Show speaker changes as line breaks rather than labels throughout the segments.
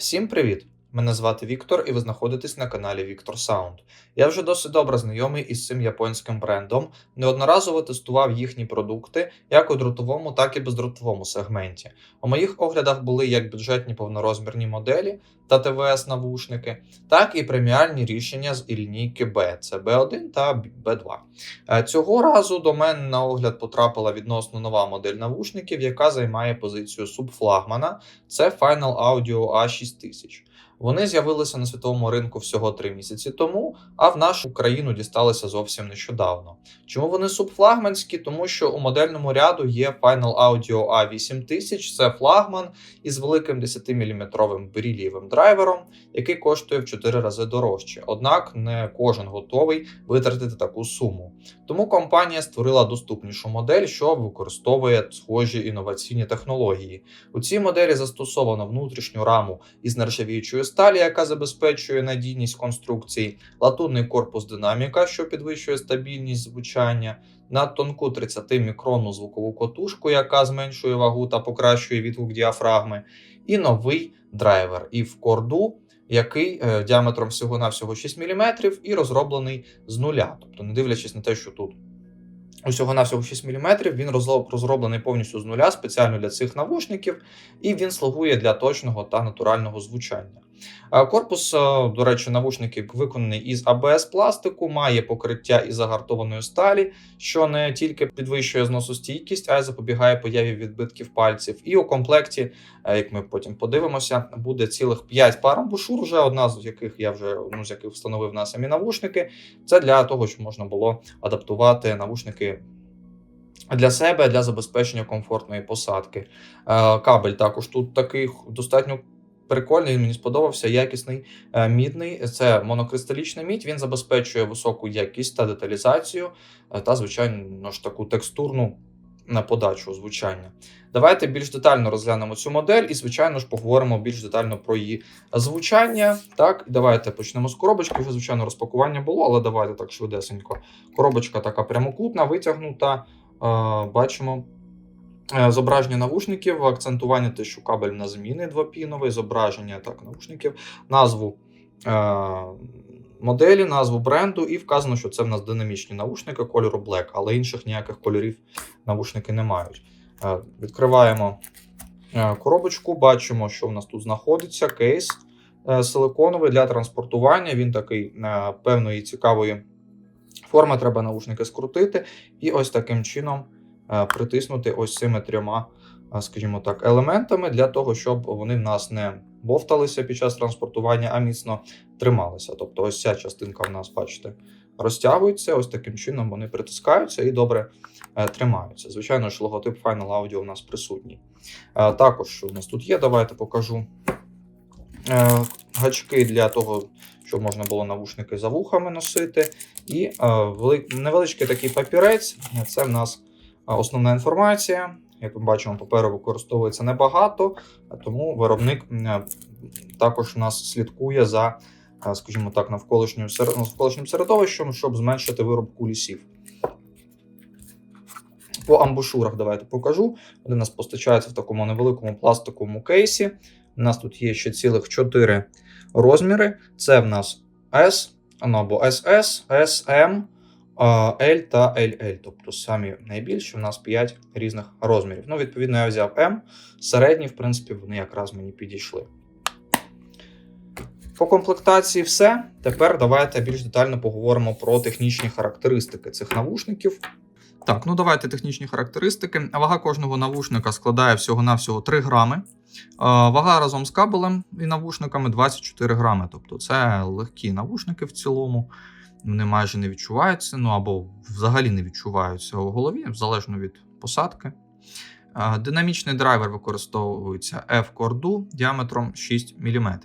Всім привіт! Мене звати Віктор, і ви знаходитесь на каналі Віктор Sound. Я вже досить добре знайомий із цим японським брендом. Неодноразово тестував їхні продукти як у дротовому, так і бездротовому сегменті. У моїх оглядах були як бюджетні повнорозмірні моделі та ТВС навушники, так і преміальні рішення з лінійки B. Це B1 та B2. Е, Цього разу до мене на огляд потрапила відносно нова модель навушників, яка займає позицію субфлагмана. Це Final Audio A6000. Вони з'явилися на світовому ринку всього три місяці тому, а в нашу країну дісталися зовсім нещодавно. Чому вони субфлагманські? Тому що у модельному ряду є Final Audio A8000, це флагман із великим 10-мм берілієвим драйвером, який коштує в 4 рази дорожче. Однак не кожен готовий витратити таку суму. Тому компанія створила доступнішу модель, що використовує схожі інноваційні технології. У цій моделі застосовано внутрішню раму із нержавіючої сталі, яка забезпечує надійність конструкції, латунний корпус динаміка, що підвищує стабільність звучання, на тонку 30-мікронну звукову котушку, яка зменшує вагу та покращує відгук діафрагми, і новий драйвер ІВ корду, який е, діаметром всього-навсього 6 мм і розроблений з нуля. Тобто, не дивлячись на те, що тут усього навсього 6 мм, він розроблений повністю з нуля спеціально для цих навушників, і він слугує для точного та натурального звучання. Е, Корпус, е, до речі, навушників виконаний із АБС пластику, має покриття із загартованої сталі, що не тільки підвищує зносостійкість, а й запобігає появі відбитків пальців. І у комплекті, е, як ми потім подивимося, буде цілих 5 пар амбушур, вже одна з яких я вже ну, з яких встановив на самі навушники. Це для того, щоб можна було адаптувати навушники. Для себе для забезпечення комфортної посадки. Кабель також тут такий достатньо прикольний, мені сподобався. Якісний е, мідний. Це монокристалічна мідь. Він забезпечує високу якість та деталізацію, е, та, звичайно ж, таку текстурну на подачу звучання. Давайте більш детально розглянемо цю модель і, звичайно ж, поговоримо більш детально про її звучання. Так, давайте почнемо з коробочки. Вже, звичайно, розпакування було, але давайте так швидесенько. Коробочка така прямокутна, витягнута. Е, Бачимо Зображення навушників, акцентування те, що кабель на зміни двопіновий, зображення так, навушників, назву е, моделі, назву бренду, і вказано, що це в нас динамічні навушники кольору Black, але інших ніяких кольорів навушники не мають. Е, відкриваємо е, коробочку, бачимо, що в нас тут знаходиться кейс е, силиконовий для транспортування. Він такий е, певної цікавої форми. Треба навушники скрутити, і ось таким чином е, притиснути ось цими трьома, е, скажімо так, елементами для того, щоб вони в нас не бовталися під час транспортування, а міцно трималися. Тобто, ось ця частинка в нас, бачите, розтягується. Ось таким чином вони притискаються і добре е, тримаються. Звичайно ж, логотип Final Audio у нас присутній. Е, також що у нас тут є, давайте покажу. Е, гачки для того, щоб можна було навушники за вухами носити. І е, невеличкий такий папірець. Це в нас е, основна інформація. Як ми бачимо, паперу використовується небагато, тому виробник е, також у нас слідкує за, е, скажімо так, навколишнім середовищем, щоб зменшити виробку лісів. По амбушурах давайте покажу. Вони у нас постачаються в такому невеликому пластиковому кейсі. У нас тут є ще цілих 4 розміри. Це в нас S, ну, або SS, SM, L та LL. Тобто самі найбільші у нас 5 різних розмірів. Ну, відповідно, я взяв M. Середні, в принципі, вони якраз мені підійшли. По комплектації все. Тепер давайте більш детально поговоримо про технічні характеристики цих навушників. Так, ну давайте технічні характеристики. Вага кожного навушника складає всього-навсього 3 грами. Вага разом з кабелем і навушниками 24 грами. Тобто це легкі навушники в цілому. Вони майже не відчуваються, ну або взагалі не відчуваються у голові, залежно від посадки. Динамічний драйвер використовується F-корду діаметром 6 мм.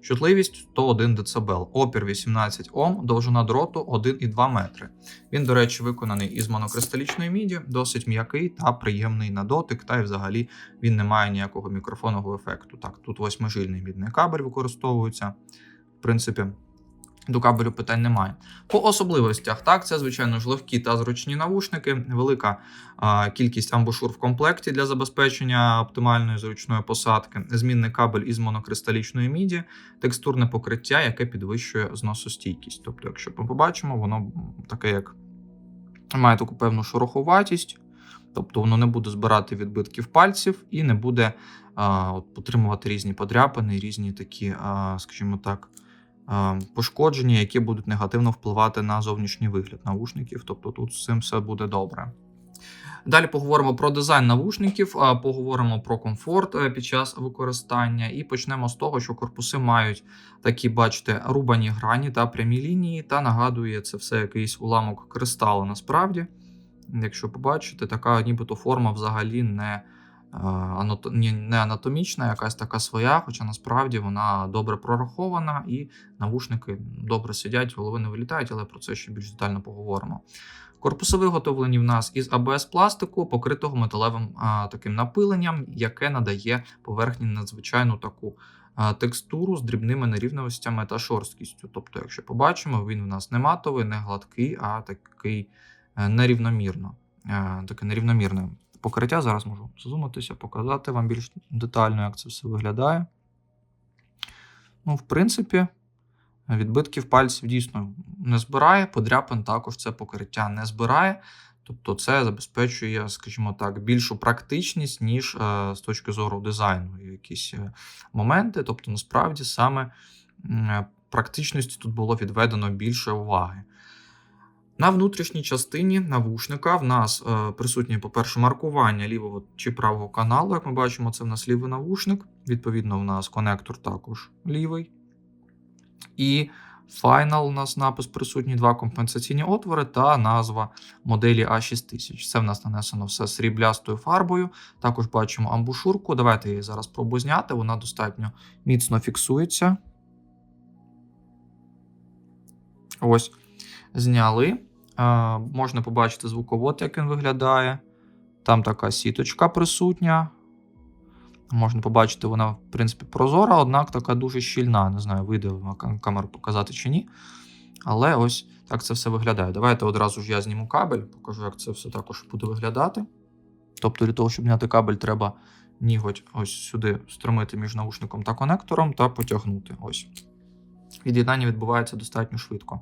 Чутливість 101 дБ, опір 18 Ом, довжина дроту 1,2 метри. Він, до речі, виконаний із монокристалічної міді, досить м'який та приємний на дотик, та й взагалі він не має ніякого мікрофонового ефекту. Так, тут восьмижильний мідний кабель використовується. В принципі, До кабелю питань немає. По особливостях, так, це, звичайно ж, легкі та зручні навушники, велика а, кількість амбушур в комплекті для забезпечення оптимальної зручної посадки, змінний кабель із монокристалічної міді, текстурне покриття, яке підвищує зносостійкість. Тобто, якщо ми побачимо, воно таке, як має таку певну шороховатість, тобто воно не буде збирати відбитків пальців і не буде а, от, отримувати різні подряпини, різні такі, а, скажімо так пошкодження, які будуть негативно впливати на зовнішній вигляд навушників. Тобто тут з цим все буде добре. Далі поговоримо про дизайн навушників, поговоримо про комфорт е, під час використання, і почнемо з того, що корпуси мають такі, бачите, рубані грані та прямі лінії, та нагадує це все якийсь уламок кристалу. Насправді, якщо побачите, така нібито форма взагалі не не анатомічна, якась така своя, хоча насправді вона добре прорахована і навушники добре сидять, голови не вилітають, але про це ще більш детально поговоримо. Корпуси виготовлені в нас із АБС пластику, покритого металевим а, таким напиленням, яке надає поверхні надзвичайну таку а, текстуру з дрібними нерівностями та шорсткістю. Тобто, якщо побачимо, він в нас не матовий, не гладкий, а такий е, нерівномірно. е, Таке нерівномірне покриття. Зараз можу зазумитися, показати вам більш детально, як це все виглядає. Ну, в принципі, відбитків пальців дійсно не збирає, подряпин також це покриття не збирає. Тобто це забезпечує, скажімо так, більшу практичність, ніж е, з точки зору дизайну якісь е, моменти. Тобто, насправді саме е, практичності тут було відведено більше уваги. На внутрішній частині навушника в нас е, присутнє, по-перше, маркування лівого чи правого каналу. Як ми бачимо, це в нас лівий навушник. Відповідно, в нас конектор також лівий. І Final у нас напис присутній, два компенсаційні отвори та назва моделі A6000. Це в нас нанесено все сріблястою фарбою. Також бачимо амбушурку. Давайте її зараз спробую зняти. Вона достатньо міцно фіксується. Ось, зняли. Можна побачити звуковод, як він виглядає. Там така сіточка присутня. Можна побачити, вона, в принципі, прозора, однак така дуже щільна. Не знаю, вийде камеру показати чи ні. Але ось так це все виглядає. Давайте одразу ж я зніму кабель, покажу, як це все також буде виглядати. Тобто, для того, щоб зняти кабель, треба ніготь ось сюди стромити між наушником та конектором та потягнути. Ось. Від'єднання відбувається достатньо швидко.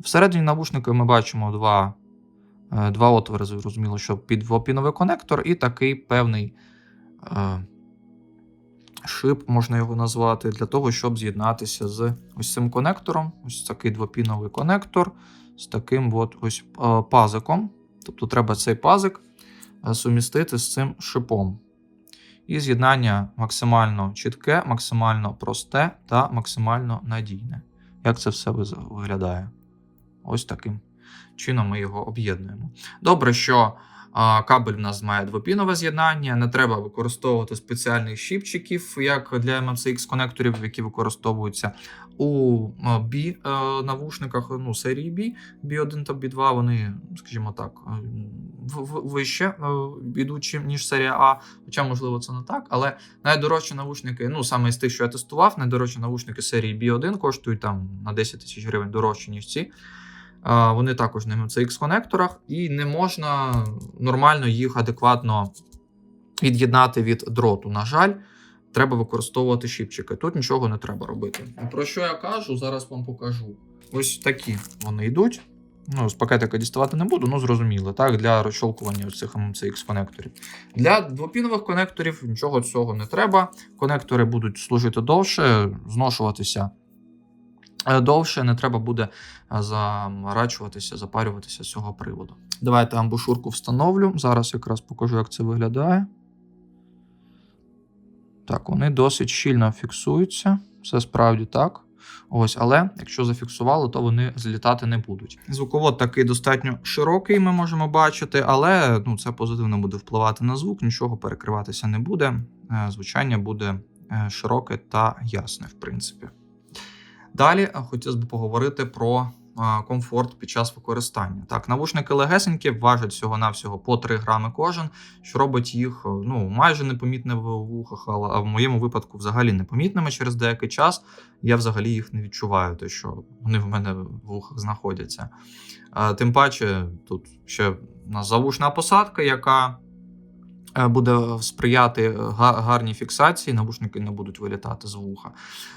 Всередині навушника ми бачимо два, е, два отвори, зрозуміло, що під двопіновий конектор і такий певний е, шип, можна його назвати, для того, щоб з'єднатися з ось цим конектором. Ось такий двопіновий конектор з таким от ось е, пазиком. Тобто треба цей пазик е, сумістити з цим шипом. І з'єднання максимально чітке, максимально просте та максимально надійне. Як це все виглядає? Ось таким чином ми його об'єднуємо. Добре, що кабель в нас має двопінове з'єднання, не треба використовувати спеціальних щіпчиків, як для MMCX конекторів, які використовуються у B навушниках ну, серії B, B1 та B2, вони, скажімо так, е, вище е, ідучі, ніж серія А. Хоча, можливо, це не так, але найдорожчі навушники, ну саме з тих, що я тестував, найдорожчі навушники серії B1 коштують там на 10 тисяч гривень дорожче, ніж ці. Вони також на MCX конекторах, і не можна нормально їх адекватно від'єднати від дроту. На жаль, треба використовувати щіпчики. Тут нічого не треба робити. Про що я кажу, зараз вам покажу. Ось такі вони йдуть. Ну, з пакетика діставати не буду, ну зрозуміло, так, для розщолкування цих MCX конекторів. Для двопінових конекторів нічого цього не треба. Конектори будуть служити довше, зношуватися довше, не треба буде е, заморачуватися, запарюватися з цього приводу. Давайте амбушурку встановлю. Зараз якраз покажу, як це виглядає. Так, вони досить щільно фіксуються. Це справді так. Ось, але якщо зафіксували, то вони злітати не будуть. Звуковод такий достатньо широкий, ми можемо бачити, але ну, це позитивно буде впливати на звук, нічого перекриватися не буде. Е, Звучання буде е, широке та ясне, в принципі. Далі е, хотілося б поговорити про комфорт під час використання. Так, навушники легесенькі, важать всього-навсього по 3 грами кожен, що робить їх ну, майже непомітне в вухах, але в моєму випадку взагалі непомітними через деякий час. Я взагалі їх не відчуваю, те, що вони в мене в вухах знаходяться. Тим паче, тут ще у нас завушна посадка, яка е, буде сприяти гарній фіксації, навушники не будуть вилітати з вуха.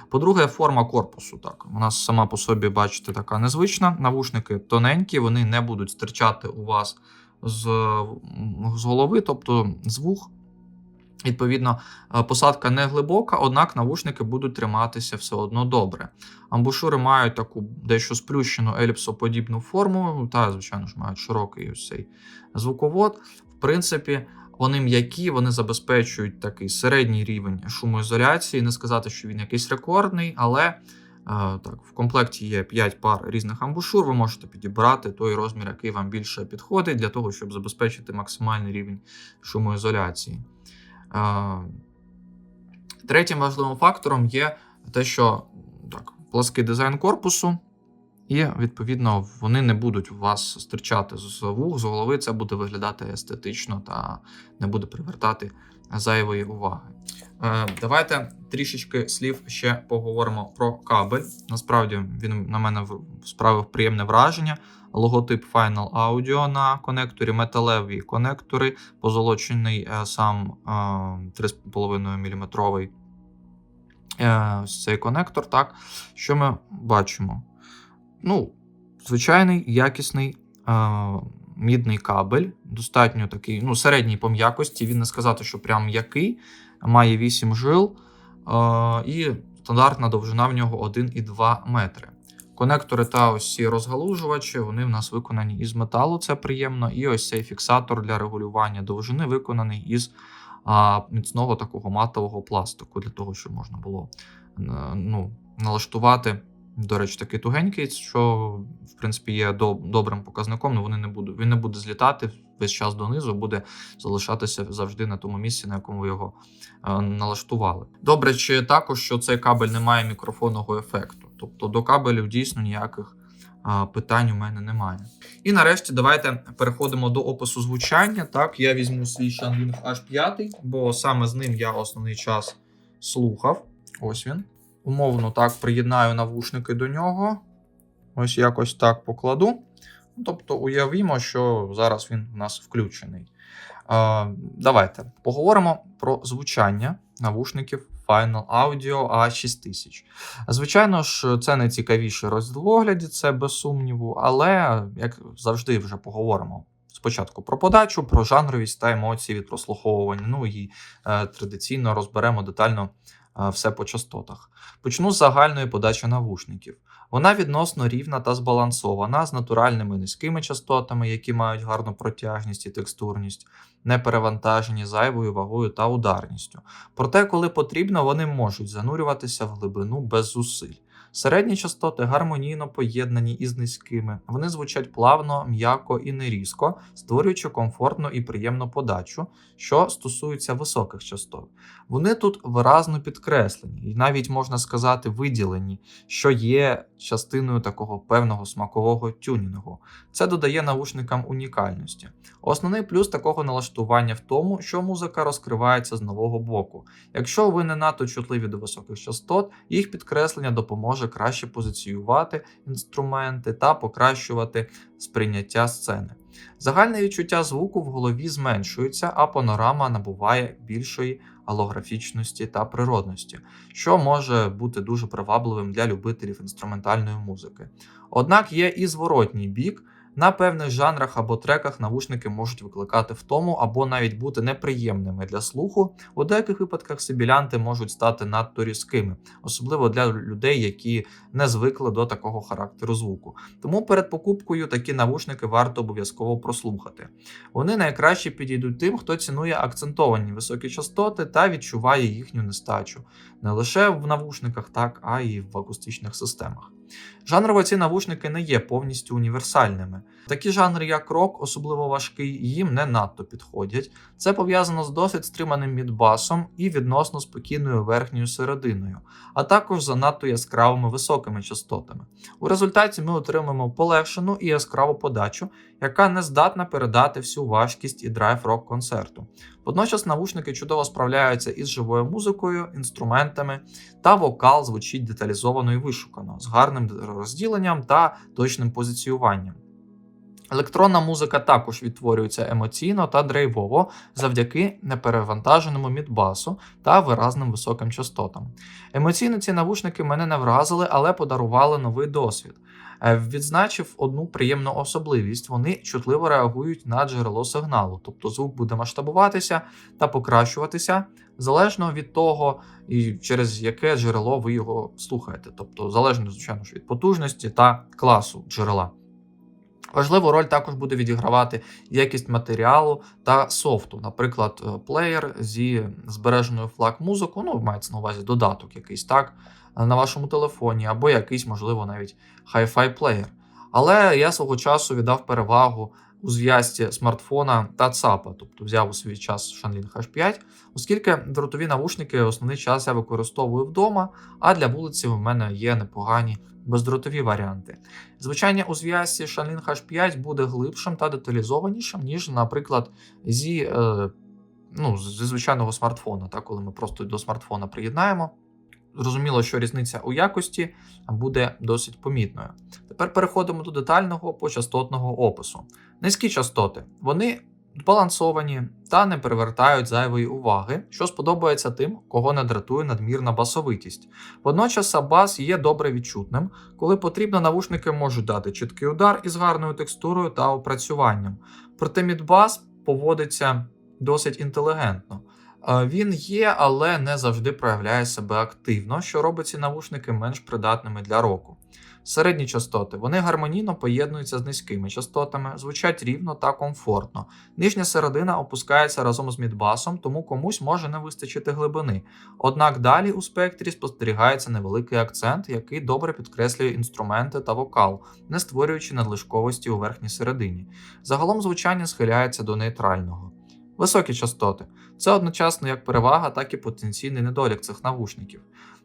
По-друге, форма корпусу. Так, вона сама по собі, бачите, така незвична. Навушники тоненькі, вони не будуть стирчати у вас з, з голови, тобто з вух. Відповідно, е, посадка не глибока, однак навушники будуть триматися все одно добре. Амбушури мають таку дещо сплющену еліпсоподібну форму, та, звичайно ж, мають широкий ось цей звуковод. В принципі, вони м'які, вони забезпечують такий середній рівень шумоізоляції. Не сказати, що він якийсь рекордний, але е, так, в комплекті є 5 пар різних амбушур. Ви можете підібрати той розмір, який вам більше підходить, для того, щоб забезпечити максимальний рівень шумоізоляції. Е, Третім важливим фактором є те, що так, плаский дизайн корпусу, і, відповідно, вони не будуть у вас стирчати з вух, з голови. Це буде виглядати естетично та не буде привертати зайвої уваги. Е, Давайте трішечки слів ще поговоримо про кабель. Насправді він на мене справив приємне враження. Логотип Final Audio на конекторі, металеві конектори, позолочений е, сам е, 3,5 мм ось цей конектор. Так, що ми бачимо? Ну, звичайний якісний е, мідний кабель, достатньо такий, ну, середній по м'якості. Він не сказати, що прям м'який, має 8 жил, е, і стандартна довжина в нього 1,2 метри. Конектори та ось ці розгалужувачі, вони в нас виконані із металу, це приємно. І ось цей фіксатор для регулювання довжини виконаний із а, міцного такого матового пластику, для того, щоб можна було е, ну, налаштувати. До речі, такий тугенький, що в принципі є до, добрим показником, але вони не будуть, він не буде злітати весь час донизу, буде залишатися завжди на тому місці, на якому ви його е, налаштували. Добре, чи також що цей кабель не має мікрофонного ефекту. Тобто до кабелів дійсно ніяких е, питань у мене немає. І нарешті давайте переходимо до опису звучання. Так, я візьму свій Shanling H5, бо саме з ним я основний час слухав. Ось він. Умовно так приєднаю навушники до нього. Ось якось так покладу. Тобто, уявімо, що зараз він у нас включений. Давайте поговоримо про звучання навушників Final Audio A6000. Звичайно ж, це найцікавіший розділ це без сумніву, але як завжди вже поговоримо. Спочатку про подачу, про жанровість та емоції від прослуховування. Ну і е, традиційно розберемо детально все по частотах. Почну з загальної подачі навушників. Вона відносно рівна та збалансована з натуральними низькими частотами, які мають гарну протяжність і текстурність, не перевантажені зайвою вагою та ударністю. Проте, коли потрібно, вони можуть занурюватися в глибину без зусиль. Середні частоти гармонійно поєднані із низькими. Вони звучать плавно, м'яко і нерізко, створюючи комфортну і приємну подачу, що стосується високих частот. Вони тут виразно підкреслені і навіть можна сказати виділені, що є частиною такого певного смакового тюнінгу. Це додає навушникам унікальності. Основний плюс такого налаштування в тому, що музика розкривається з нового боку. Якщо ви не надто чутливі до високих частот, їх підкреслення допоможе краще позиціювати інструменти та покращувати сприйняття сцени. Загальне відчуття звуку в голові зменшується, а панорама набуває більшої алографічності та природності, що може бути дуже привабливим для любителів інструментальної музики. Однак є і зворотній бік. На певних жанрах або треках навушники можуть викликати втому або навіть бути неприємними для слуху. У деяких випадках сибілянти можуть стати надто різкими, особливо для людей, які не звикли до такого характеру звуку. Тому перед покупкою такі навушники варто обов'язково прослухати. Вони найкраще підійдуть тим, хто цінує акцентовані високі частоти та відчуває їхню нестачу не лише в навушниках, так а й в акустичних системах. Жанрово ці навушники не є повністю універсальними. Такі жанри, як рок, особливо важкий, їм не надто підходять. Це пов'язано з досить стриманим мідбасом і відносно спокійною верхньою серединою, а також занадто яскравими високими частотами. У результаті ми отримаємо полегшену і яскраву подачу, яка не здатна передати всю важкість і драйв рок-концерту. Водночас навушники чудово справляються із живою музикою, інструментами, та вокал звучить деталізовано і вишукано, з гарним розділенням та точним позиціюванням. Електронна музика також відтворюється емоційно та драйвово завдяки неперевантаженому мідбасу та виразним високим частотам. Емоційно ці навушники мене не вразили, але подарували новий досвід. Е, Відзначив одну приємну особливість: вони чутливо реагують на джерело сигналу, тобто звук буде масштабуватися та покращуватися залежно від того, і через яке джерело ви його слухаєте, тобто залежно, звичайно ж, від потужності та класу джерела. Важливу роль також буде відігравати якість матеріалу та софту, наприклад, е, плеєр зі збереженою флаг музику, ну, мається на увазі додаток якийсь так, на вашому телефоні, або якийсь, можливо, навіть hi-fi плеєр. Але я свого часу віддав перевагу у зв'язці смартфона та ЦАПа, тобто взяв у свій час Shanling H5, оскільки дротові навушники основний час я використовую вдома, а для вулиці в мене є непогані бездротові варіанти. Звичайно, у зв'язці Shanling H5 буде глибшим та деталізованішим, ніж, наприклад, зі, е, ну, зі звичайного смартфона, так, коли ми просто до смартфона приєднаємо. Зрозуміло, що різниця у якості буде досить помітною. Тепер переходимо до детального почастотного опису. Низькі частоти. Вони збалансовані та не привертають зайвої уваги, що сподобається тим, кого не дратує надмірна басовитість. Водночас бас є добре відчутним, коли потрібно, навушники можуть дати чіткий удар із гарною текстурою та опрацюванням. Проте мідбас поводиться досить інтелігентно. Е, Він є, але не завжди проявляє себе активно, що робить ці навушники менш придатними для року. Середні частоти вони гармонійно поєднуються з низькими частотами, звучать рівно та комфортно. Нижня середина опускається разом з мідбасом, тому комусь може не вистачити глибини. Однак далі у спектрі спостерігається невеликий акцент, який добре підкреслює інструменти та вокал, не створюючи надлишковості у верхній середині. Загалом звучання схиляється до нейтрального. Високі частоти це одночасно як перевага, так і потенційний недолік цих навушників.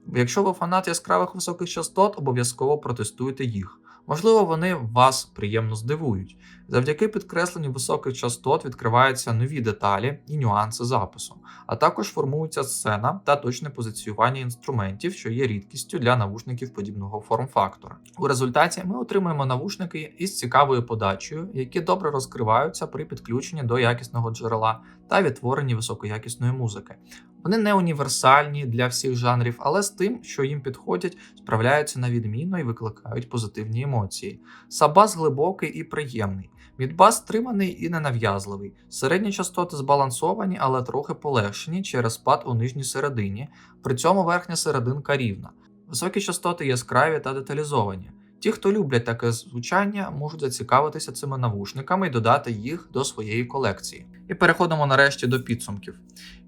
Якщо ви фанат яскравих високих частот, обов'язково протестуйте їх. Можливо, вони вас приємно здивують. Завдяки підкресленню високих частот відкриваються нові деталі і нюанси запису, а також формується сцена та точне позиціювання інструментів, що є рідкістю для навушників подібного форм-фактора. У результаті ми отримуємо навушники із цікавою подачею, які добре розкриваються при підключенні до якісного джерела та відтворенні високоякісної музики. Вони не універсальні для всіх жанрів, але з тим, що їм підходять, справляються на відмінно і викликають позитивні емоції. Сабас глибокий і приємний. Мідбас стриманий і ненав'язливий. Середні частоти збалансовані, але трохи полегшені через спад у нижній середині. При цьому верхня серединка рівна. Високі частоти яскраві та деталізовані. Ті, хто люблять таке звучання, можуть зацікавитися цими навушниками і додати їх до своєї колекції. І переходимо нарешті до підсумків.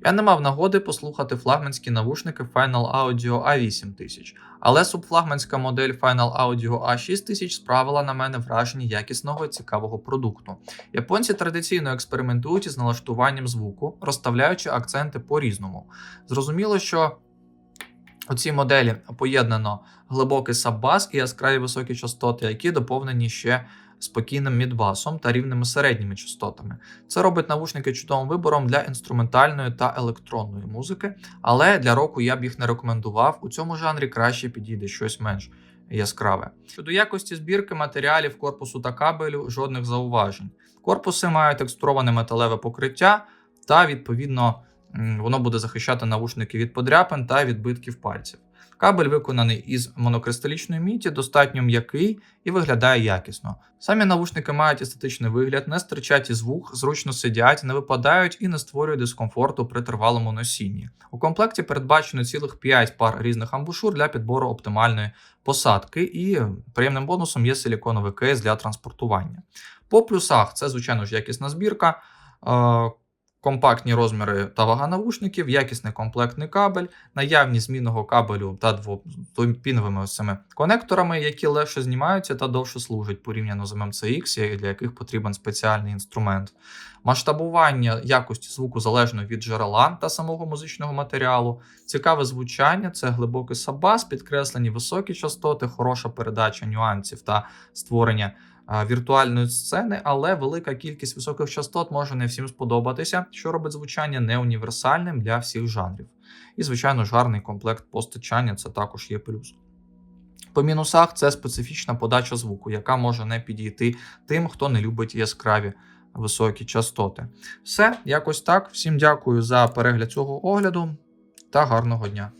Я не мав нагоди послухати флагманські навушники Final Audio A8000, але субфлагманська модель Final Audio A6000 справила на мене враження якісного і цікавого продукту. Японці традиційно експериментують із налаштуванням звуку, розставляючи акценти по-різному. Зрозуміло, що у цій моделі поєднано глибокий саббас і яскраві високі частоти, які доповнені ще спокійним мідбасом та рівними середніми частотами. Це робить навушники чудовим вибором для інструментальної та електронної музики, але для року я б їх не рекомендував. У цьому жанрі краще підійде щось менш яскраве. Щодо якості збірки матеріалів корпусу та кабелю, жодних зауважень. Корпуси мають текстуроване металеве покриття та відповідно. Воно буде захищати навушники від подряпин та відбитків пальців. Кабель виконаний із монокристалічної міті, достатньо м'який і виглядає якісно. Самі навушники мають естетичний вигляд, не стирчать із вух, зручно сидять, не випадають і не створюють дискомфорту при тривалому носінні. У комплекті передбачено цілих 5 пар різних амбушур для підбору оптимальної посадки, і приємним бонусом є силіконовий кейс для транспортування. По плюсах це, звичайно ж, якісна збірка. Компактні розміри та вага навушників, якісний комплектний кабель, наявність змінного кабелю та двопіновими цими конекторами, які легше знімаються та довше служать порівняно з MMCX, для яких потрібен спеціальний інструмент. Масштабування якості звуку залежно від джерела та самого музичного матеріалу. Цікаве звучання це глибокий сабас, підкреслені високі частоти, хороша передача нюансів та створення віртуальної сцени, але велика кількість високих частот може не всім сподобатися, що робить звучання неуніверсальним для всіх жанрів. І, звичайно ж, гарний комплект постачання це також є плюс. По мінусах це специфічна подача звуку, яка може не підійти тим, хто не любить яскраві високі частоти. Все, якось так. Всім дякую за перегляд цього огляду та гарного дня.